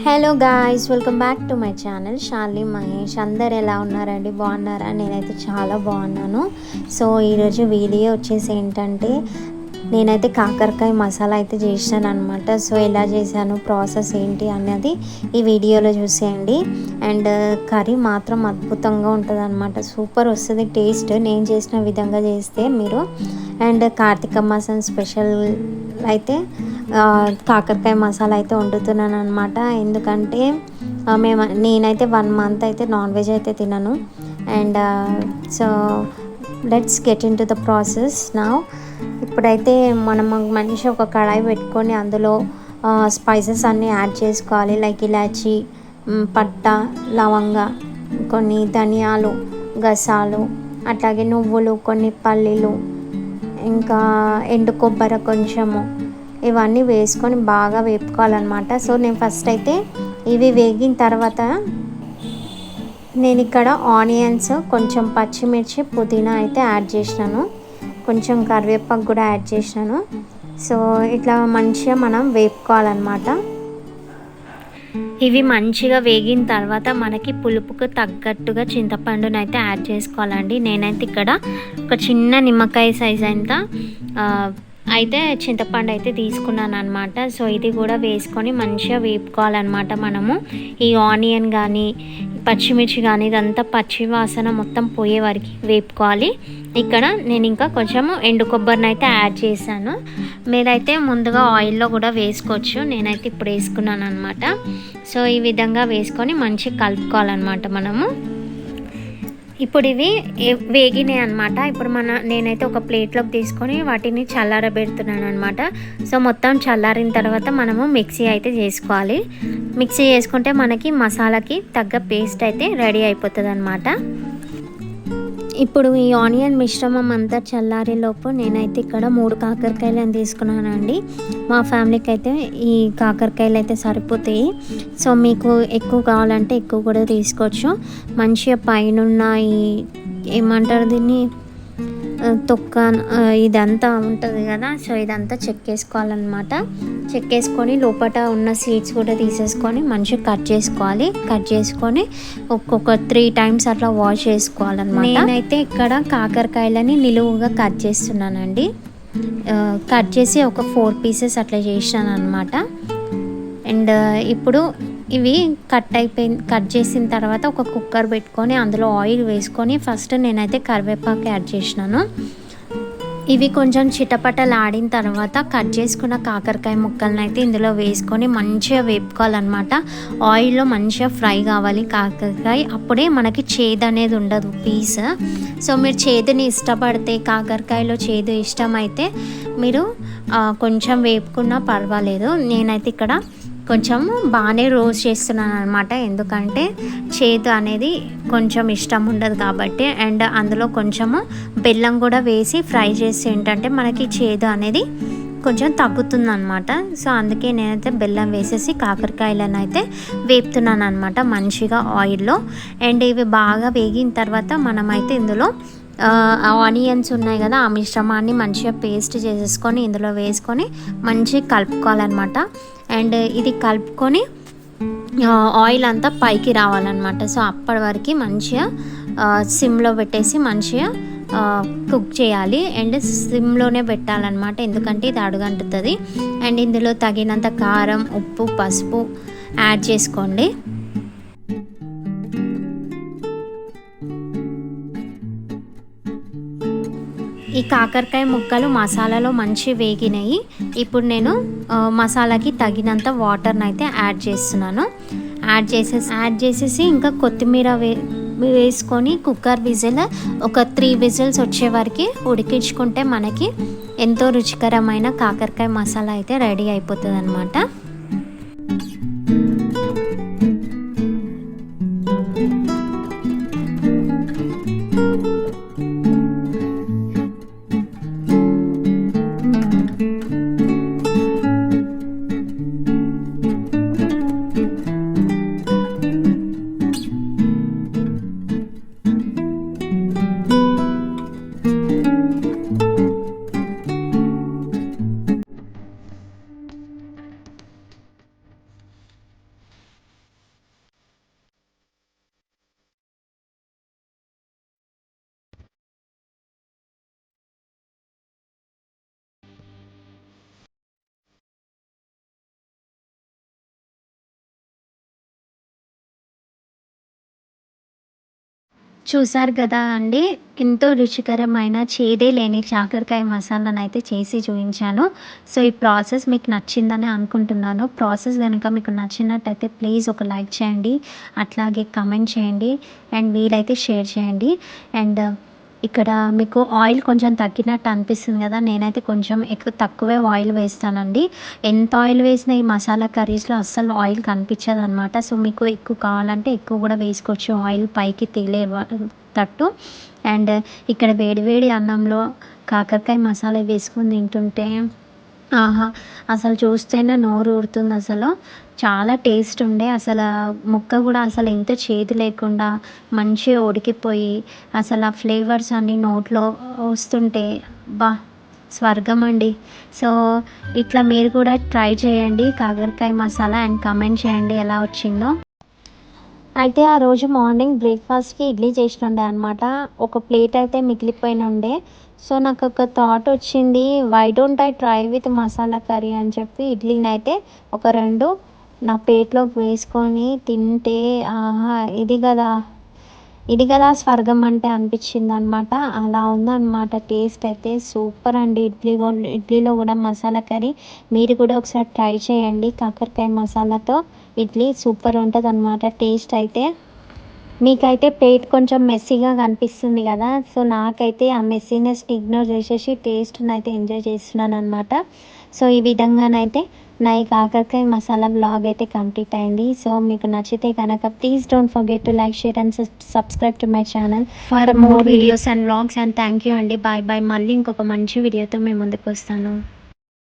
Hello guys welcome back to my channel Shali Mahesh అందరు ఎలా ఉన్నారండి? బాగున్నారా? నేనైతే చాలా బాగున్నాను. సో ఈరోజు వీడియో వచ్చేసి ఏంటంటే నేనైతే కాకరకాయ మసాలా అయితే చేసాను అనమాట సో ఎలా చేశాను? ప్రాసెస్ ఏంటి అన్నది ఈ వీడియోలో చూసేయండి. అండ్ uh, కర్రీ మాత్రం అద్భుతంగా ఉంటుంది అనమాట సూపర్ వస్తుంది టేస్ట్ నేను చేసిన విధంగా చేస్తే మీరు. అండ్ కార్తీక మాసం స్పెషల్ అయితే కాకరకాయ మసాలా అయితే వండుతున్నాను అనమాట ఎందుకంటే మేము నేనైతే వన్ మంత్ అయితే నాన్ వెజ్ అయితే తినను. And so let's get into the process నా ఇప్పుడైతే మనం మనిషి ఒక కడాయి పెట్టుకొని అందులో స్పైసెస్ అన్నీ యాడ్ చేసుకోవాలి. లైక్ ఇలాచి పట్ట లవంగ కొన్ని ధనియాలు గసాలు అట్లాగే నువ్వులు కొన్ని పల్లీలు ఇంకా ఎండు కొబ్బరి కొంచెము ఇవన్నీ వేసుకొని బాగా వేపుకోవాలన్నమాట. సో నేను ఫస్ట్ అయితే ఇవి వేగిన తర్వాత నేను ఇక్కడ ఆనియన్స్ కొంచెం పచ్చిమిర్చి పుదీనా అయితే యాడ్ చేసినాను. కొంచెం కరివేపాకు కూడా యాడ్ చేసినాను. సో ఇట్లా మంచిగా మనం వేపుకోవాలన్నమాట. ఇవి మంచిగా వేగిన తర్వాత మనకి పులుపుకు తగ్గట్టుగా చింతపండును అయితే యాడ్ చేసుకోవాలండి. నేనైతే ఇక్కడ ఒక చిన్న నిమ్మకాయ సైజ్ అంత అయితే చింతపండు అయితే తీసుకున్నాను అనమాట సో ఇది కూడా వేసుకొని మంచిగా వేపుకోవాలన్నమాట మనము. ఈ ఆనియన్ కానీ పచ్చిమిర్చి కానీ ఇదంతా పచ్చి వాసన మొత్తం పోయే వరకు వేపుకోవాలి. ఇక్కడ నేను ఇంకా కొంచెం ఎండు కొబ్బరిని అయితే యాడ్ చేశాను. మీరైతే ముందుగా ఆయిల్లో కూడా వేసుకోవచ్చు. నేనైతే ఇప్పుడు వేసుకున్నాను అనమాట సో ఈ విధంగా వేసుకొని మంచిగా కలుపుకోవాలన్నమాట మనము. ఇప్పుడు ఇవి వేగినాయి అనమాట ఇప్పుడు మన నేనైతే ఒక ప్లేట్లోకి తీసుకొని వాటిని చల్లారబెడుతున్నాను అనమాట సో మొత్తం చల్లారిన తర్వాత మనము మిక్సీ అయితే చేసుకోవాలి. మిక్సీ చేసుకుంటే మనకి మసాలాకి తగ్గ పేస్ట్ అయితే రెడీ అయిపోతుంది అనమాట ఇప్పుడు ఈ ఆనియన్ మిశ్రమం అంతా చల్లారేలోపు నేనైతే ఇక్కడ మూడు కాకరకాయలను తీసుకున్నానండి. మా ఫ్యామిలీకి అయితే ఈ కాకరకాయలు అయితే సరిపోతాయి. సో మీకు ఎక్కువ కావాలంటే ఎక్కువ కూడా తీసుకోవచ్చు. మంచిగా పైన ఈ ఏమంటారు దీన్ని? తొక్క ఇదంతా ఉంటుంది కదా. సో ఇదంతా చెక్కేసుకోవాలన్నమాట చెక్కేసుకొని లోపల ఉన్న సీడ్స్ కూడా తీసేసుకొని మంచిగా కట్ చేసుకోవాలి. కట్ చేసుకొని ఒక్కొక్క త్రీ టైమ్స్ అట్లా వాష్ చేసుకోవాలన్నమాట. నేనైతే ఇక్కడ కాకరకాయలని నిలువుగా కట్ చేస్తున్నానండి. కట్ చేసి ఒక ఫోర్ పీసెస్ అట్లా చేసాను అనమాట అండ్ ఇప్పుడు ఇవి కట్ అయిపోయిన కట్ చేసిన తర్వాత ఒక కుక్కర్ పెట్టుకొని అందులో ఆయిల్ వేసుకొని ఫస్ట్ నేనైతే కరివేపాకు యాడ్ చేసినాను. ఇవి కొంచెం చిటపటలు ఆడిన తర్వాత కట్ చేసుకున్న కాకరకాయ ముక్కలను అయితే ఇందులో వేసుకొని మంచిగా వేపుకోవాలన్నమాట. ఆయిల్లో మంచిగా ఫ్రై కావాలి కాకరకాయ అప్పుడే మనకి చేదు అనేది ఉండదు పీస్. సో మీరు చేదుని ఇష్టపడితే కాకరకాయలో చేదు ఇష్టమైతే మీరు కొంచెం వేపుకున్నా పర్వాలేదు. నేనైతే ఇక్కడ కొంచెం బాగానే రోస్ట్ చేస్తున్నాను అనమాట ఎందుకంటే చేదు అనేది కొంచెం ఇష్టం ఉండదు కాబట్టి అండ్ అందులో కొంచెము బెల్లం కూడా వేసి ఫ్రై చేసి ఏంటంటే మనకి చేదు అనేది కొంచెం తగ్గుతుంది అనమాట సో అందుకే నేనైతే బెల్లం వేసేసి కాకరకాయలను అయితే వేపుతున్నాను అనమాట మంచిగా ఆయిల్లో. అండ్ ఇవి బాగా వేగిన తర్వాత మనమైతే ఇందులో ఆనియన్స్ ఉన్నాయి కదా ఆ మిశ్రమాన్ని మంచిగా పేస్ట్ చేసేసుకొని ఇందులో వేసుకొని మంచిగా కలుపుకోవాలన్నమాట. అండ్ ఇది కలుపుకొని ఆయిల్ అంతా పైకి రావాలన్నమాట. సో అప్పటి వరకు మంచిగా సిమ్లో పెట్టేసి మంచిగా కుక్ చేయాలి. అండ్ సిమ్లోనే పెట్టాలన్నమాట. ఎందుకంటే ఇది అడుగంటుతుంది. అండ్ ఇందులో తగినంత కారం ఉప్పు పసుపు యాడ్ చేసుకోండి. ఈ కాకరకాయ ముక్కలు మసాలాలో మంచి వేగినాయి. ఇప్పుడు నేను మసాలాకి తగినంత వాటర్ని అయితే యాడ్ చేస్తున్నాను. యాడ్ చేసేసి యాడ్ చేసేసి ఇంకా కొత్తిమీర వే వేసుకొని కుక్కర్ విజిల్ ఒక త్రీ విజిల్స్ వచ్చే వరకు ఉడికించుకుంటే మనకి ఎంతో రుచికరమైన కాకరకాయ మసాలా అయితే రెడీ అయిపోతుంది అనమాట చూసారు కదా అండి ఎంతో రుచికరమైన చేదే లేని కాకరకాయ మసాలాను అయితే చేసి చూపించాను. సో ఈ ప్రాసెస్ మీకు నచ్చిందని అనుకుంటున్నాను. ప్రాసెస్ కనుక మీకు నచ్చినట్టయితే ప్లీజ్ ఒక లైక్ చేయండి అట్లాగే కమెంట్ చేయండి అండ్ వీలైతే షేర్ చేయండి. అండ్ ఇక్కడ మీకు ఆయిల్ కొంచెం తగ్గినట్టు అనిపిస్తుంది కదా నేనైతే కొంచెం ఎక్కువ తక్కువే ఆయిల్ వేస్తానండి. ఎంత ఆయిల్ వేసినా ఈ మసాలా కర్రీస్లో అస్సలు ఆయిల్ కనిపించదు అనమాట సో మీకు ఎక్కువ కావాలంటే ఎక్కువ కూడా వేసుకోవచ్చు. ఆయిల్ పైకి తేలే తట్టు. అండ్ ఇక్కడ వేడివేడి అన్నంలో కాకరకాయ మసాలా వేసుకుని తింటుంటే ఆహా అసలు చూస్తేనే నోరు ఊరుతుంది అసలు. చాలా టేస్ట్ ఉండే. అసలు ముక్క కూడా అసలు ఎంత చేదు లేకుండా మంచిగా ఉడికిపోయి అసలు ఆ ఫ్లేవర్స్ అన్నీ నోట్లో వస్తుంటే బా స్వర్గం అండి. సో ఇట్లా మీరు కూడా ట్రై చేయండి. కాకరకాయ మసాలా అండ్ కమెంట్ చేయండి ఎలా వచ్చిందో. అయితే ఆ రోజు మార్నింగ్ బ్రేక్ఫాస్ట్కి ఇడ్లీ చేసినుండే అనమాట ఒక ప్లేట్ అయితే మిగిలిపోయిన ఉండే సో నాకు ఒక థాట్ వచ్చింది why don't I try with masala curry అని చెప్పి ఇడ్లీని అయితే ఒక రెండు నా ప్లేట్లోకి వేసుకొని తింటే ఆహా ఇది కదా ఇది కదా స్వర్గం అంటే అనిపించింది అనమాట అలా ఉందన్నమాట. టేస్ట్ అయితే సూపర్ అండి. ఇడ్లీ ఇడ్లీలో కూడా మసాలా కర్రీ. మీరు కూడా ఒకసారి ట్రై చేయండి కాకరకాయ మసాలాతో. ఇడ్లీ సూపర్ ఉంటుంది అనమాట టేస్ట్ అయితే. మీకైతే ప్లేట్ కొంచెం మెస్సీగా కనిపిస్తుంది కదా. సో నాకైతే ఆ మెస్సీనెస్ ఇగ్నోర్ చేసేసి టేస్ట్ని అయితే ఎంజాయ్ చేస్తున్నాను అనమాట సో ఈ విధంగానైతే నా ఈ కాకరకాయ మసాలా బ్లాగ్ అయితే కంప్లీట్ అయింది. సో మీకు నచ్చితే కనుక please don't forget to like share and subscribe to my channel for more videos and blogs and thank you అండి. బాయ్ బాయ్ మళ్ళీ ఇంకొక మంచి వీడియోతో మేము ముందుకు వస్తాను.